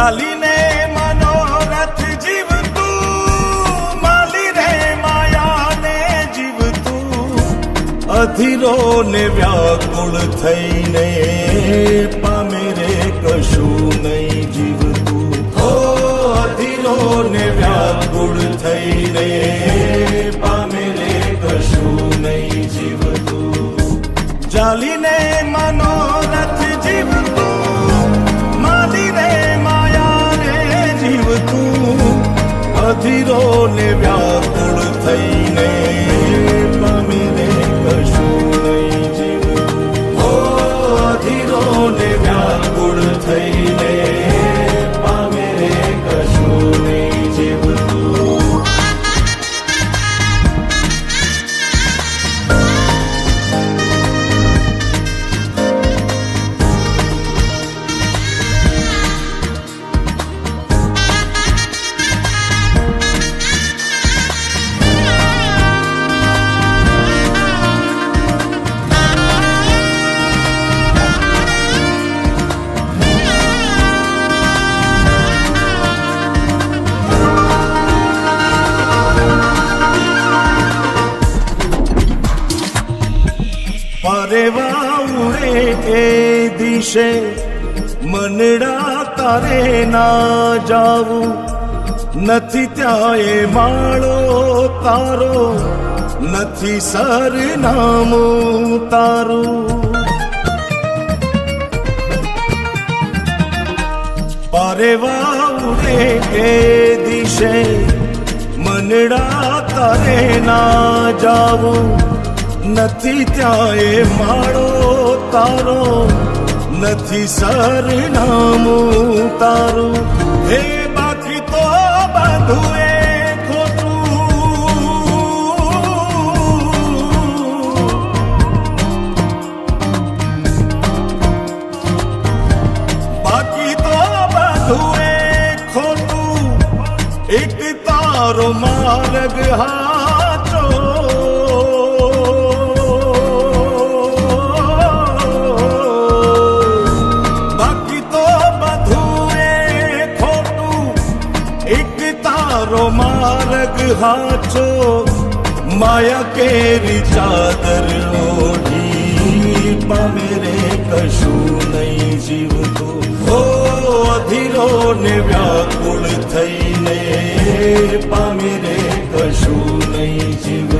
ચાલીને મનોરથ જીવતું, માલી માયાને જીવતું. અધીરો ને વ્યાકુળ થઈને પામે રે કશું નહીં જીવતું. હો, અધીરો ને વ્યાકુળ થઈને પામે રે કશું નહીં જીવતું. ચાલીને પરેવા ઉડે એ દિશે, મનડા તારે ના જાવું. નથી ત્યાં એ માળો તારો, નથી સરનામું તારું. પરેવા ઉડે એ દિશે, મનડા તારે ના જાવું. નથી ત્યાં એ માળો તારો નથી સરનામું તારું હે બાકી તો બધું એ ખોટું બાકી તો બધું એ ખોટું એક તારો માર્ગ હાચો માર્ગ હાચો માયા કેરી ચાદર ઓઢી પામે રે કશું નહીં જીવતું. હો અધીરો ને વ્યાકુળ થઈને, પામે રે કશું નહીં જીવ